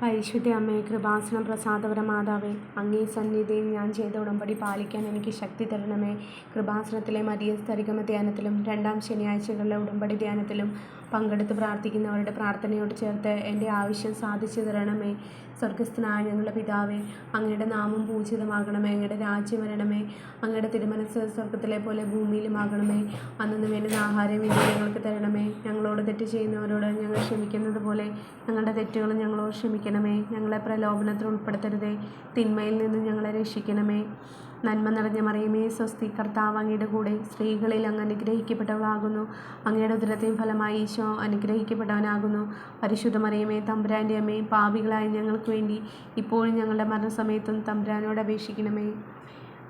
പരിശുദ്ധ അമ്മേ കൃപാസനം പ്രസാദപര മാതാവേ അങ്ങേ സന്നിധിയിൽ ഞാൻ ചെയ്ത ഉടമ്പടി പാലിക്കാൻ എനിക്ക് ശക്തി തരണമേ. കൃപാസനത്തിലെ മരിയ സ്തരികമ ധ്യാനത്തിലും രണ്ടാം ശനിയാഴ്ചകളിലെ ഉടമ്പടി ധ്യാനത്തിലും പങ്കെടുത്ത് പ്രാർത്ഥിക്കുന്നവരുടെ പ്രാർത്ഥനയോട് ചേർത്ത് എന്റെ ആവശ്യം സാധിച്ചു തരണമേ. സ്വർഗസ്ഥനായ ഞങ്ങളുടെ പിതാവേ അങ്ങയുടെ നാമം പൂജിതമാകണമേ അങ്ങയുടെ രാജ്യം വരണമേ. അങ്ങയുടെ തിരുമനസ് സ്വർഗത്തിലെ പോലെ ഭൂമിയിലുമാകണമേ. അന്നു വേണ്ടുന്ന ആഹാരം ഇന്ന് ഞങ്ങൾക്ക് തരണമേ. ഞങ്ങളോട് തെറ്റ് ചെയ്യുന്നവരോട് ഞങ്ങൾ ക്ഷമിക്കുന്നത് പോലെ ഞങ്ങളുടെ തെറ്റുകൾ ഞങ്ങളോട് ക്ഷമിക്കണമേ ഞങ്ങളെ പ്രലോഭനത്തിൽ ഉൾപ്പെടുത്തരുതേ. തിന്മയിൽ നിന്ന് ഞങ്ങളെ രക്ഷിക്കണമേ. നന്മ നിറഞ്ഞ മറിയമേ സ്വസ്തി കർത്താവ് അങ്ങയുടെ കൂടെ സ്ത്രീകളിൽ അങ്ങ് അനുഗ്രഹിക്കപ്പെട്ടവളാകുന്നു. അങ്ങയുടെ ഉദരത്തെയും ഫലമായി ഈശോ അനുഗ്രഹിക്കപ്പെട്ടവനാകുന്നു. പരിശുദ്ധ മറിയമേ തമ്പുരാന്റെ അമ്മേ പാപികളായ ഞങ്ങൾക്ക് വേണ്ടി ഇപ്പോഴും ഞങ്ങളുടെ മരണസമയത്തും തമ്പുരാനോട് അപേക്ഷിക്കണമേ.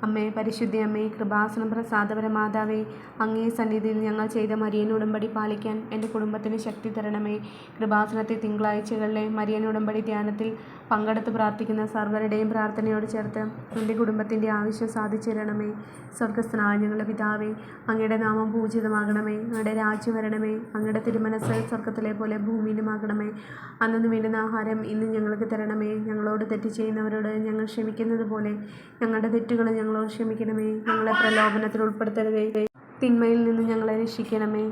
അമ്മേ പരിശുദ്ധി അമ്മേ കൃപാസന പ്രസാദപര മാതാവേ അങ്ങേ സന്നിധിയിൽ ഞങ്ങൾ ചെയ്ത മരിയൻ ഉടമ്പടി പാലിക്കാൻ എന്റെ കുടുംബത്തിന് ശക്തി തരണമേ. കൃപാസനത്തെ തിങ്കളാഴ്ചകളിലെ മരിയൻ ഉടമ്പടി ധ്യാനത്തിൽ പങ്കെടുത്ത് പ്രാർത്ഥിക്കുന്ന സർവരുടെയും പ്രാർത്ഥനയോട് ചേർത്ത് എന്റെ കുടുംബത്തിന്റെ ആവശ്യം സാധിച്ചു തരണമേ ഞങ്ങളുടെ പിതാവേ അങ്ങയുടെ നാമം പൂജിതമാകണമേ. അങ്ങയുടെ രാജ്യം വരണമേ. അങ്ങയുടെ തിരുമനസ് സ്വർഗത്തിലെ പോലെ ഭൂമിയിലുമാകണമേ. അന്നു വേണ്ടുന്ന ആഹാരം ഇന്ന് ഞങ്ങൾക്ക് തരണമേ. ഞങ്ങളോട് തെറ്റ് ചെയ്യുന്നവരോട് ഞങ്ങൾ ക്ഷമിക്കുന്നത് പോലെ ഞങ്ങളുടെ തെറ്റുകൾ ഞങ്ങളോട് ക്ഷമിക്കണമേ. ഞങ്ങളെ പ്രലോഭനത്തിൽ ഉൾപ്പെടുത്തരുതേ. തിന്മയിൽ നിന്ന് ഞങ്ങളെ രക്ഷിക്കണമേ.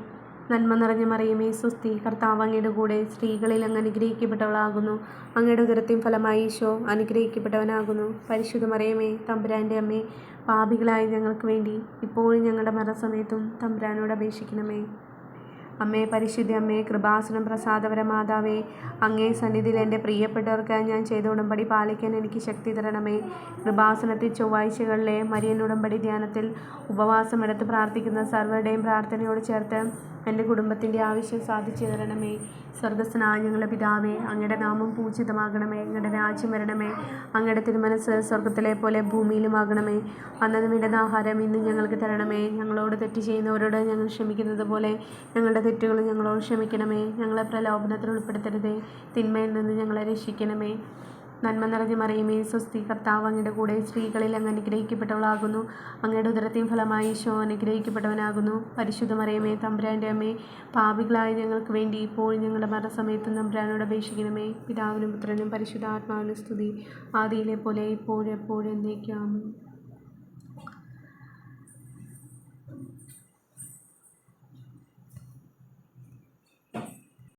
നന്മ നിറഞ്ഞ മറിയമേ സുസ്തി കർത്താവ് അങ്ങയുടെ കൂടെ സ്ത്രീകളിൽ അങ്ങ് അനുഗ്രഹിക്കപ്പെട്ടവളാകുന്നു. അങ്ങയുടെ ഉദരത്തെയും ഫലമായി ഈശോ അനുഗ്രഹിക്കപ്പെട്ടവനാകുന്നു. പരിശുദ്ധ മറിയമേ തമ്പുരാന്റെ അമ്മേ പാപികളായ ഞങ്ങൾക്ക് വേണ്ടി ഇപ്പോഴും ഞങ്ങളുടെ മരണസമയത്തും തമ്പുരാനോട് അപേക്ഷിക്കണമേ. അമ്മേ പരിശുദ്ധി അമ്മേ കൃപാസനം പ്രസാദപര മാതാവേ അങ്ങേ സന്നിധിയിൽ എന്റെ പ്രിയപ്പെട്ടവർക്കായി ഞാൻ ചെയ്ത ഉടമ്പടി പാലിക്കാൻ എനിക്ക് ശക്തി തരണമേ. കൃപാസനത്തിൽ ചൊവ്വാഴ്ചകളിലെ മരിയൻ ഉടമ്പടി ധ്യാനത്തിൽ ഉപവാസമെടുത്ത് പ്രാർത്ഥിക്കുന്ന സർവരുടെയും പ്രാർത്ഥനയോട് ചേർത്ത് എന്റെ കുടുംബത്തിന്റെ ആവശ്യം സാധിച്ചു തരണമേ. സ്വർഗസ്നായ ഞങ്ങളുടെ പിതാവേ അങ്ങയുടെ നാമം പൂജിതമാകണമേ. അങ്ങയുടെ രാജ്യം വരണമേ. അങ്ങയുടെ തിരുമനസ് സ്വർഗത്തിലെ പോലെ ഭൂമിയിലുമാകണമേ അന്നതും വേണ്ടുന്ന ആഹാരം ഇന്ന് ഞങ്ങൾക്ക് തരണമേ. ഞങ്ങളോട് തെറ്റ് ചെയ്യുന്നവരോട് ഞങ്ങൾ ക്ഷമിക്കുന്നത് പോലെ ഞങ്ങളുടെ തെറ്റുകൾ ഞങ്ങളോട് ക്ഷമിക്കണമേ. ഞങ്ങളെ പ്രലോഭനത്തിൽ ഉൾപ്പെടുത്തരുതേ. തിന്മയിൽ നിന്ന് ഞങ്ങളെ രക്ഷിക്കണമേ. നന്മ നിറഞ്ഞ മറിയമേ. സ്വസ്തി കർത്താവ് അങ്ങയുടെ കൂടെ സ്ത്രീകളിൽ അങ്ങ് അനുഗ്രഹിക്കപ്പെട്ടവളാകുന്നു. അങ്ങയുടെ ഉദരത്തെയും ഫലമായി ഈശോ അനുഗ്രഹിക്കപ്പെട്ടവനാകുന്നു. പരിശുദ്ധ മറിയമേ തമ്പുരാന്റെ അമ്മേ പാപികളായ ഞങ്ങൾക്ക് വേണ്ടി ഇപ്പോഴും ഞങ്ങളുടെ മരണസമയത്തും തമ്പുരാനോട് അപേക്ഷിക്കണമേ. പിതാവിനും പുത്രനും പരിശുദ്ധ ആത്മാവിനും സ്തുതി. ആദിയിലെ പോലെ ഇപ്പോഴും എപ്പോഴും എന്നേക്കും ആമേൻ.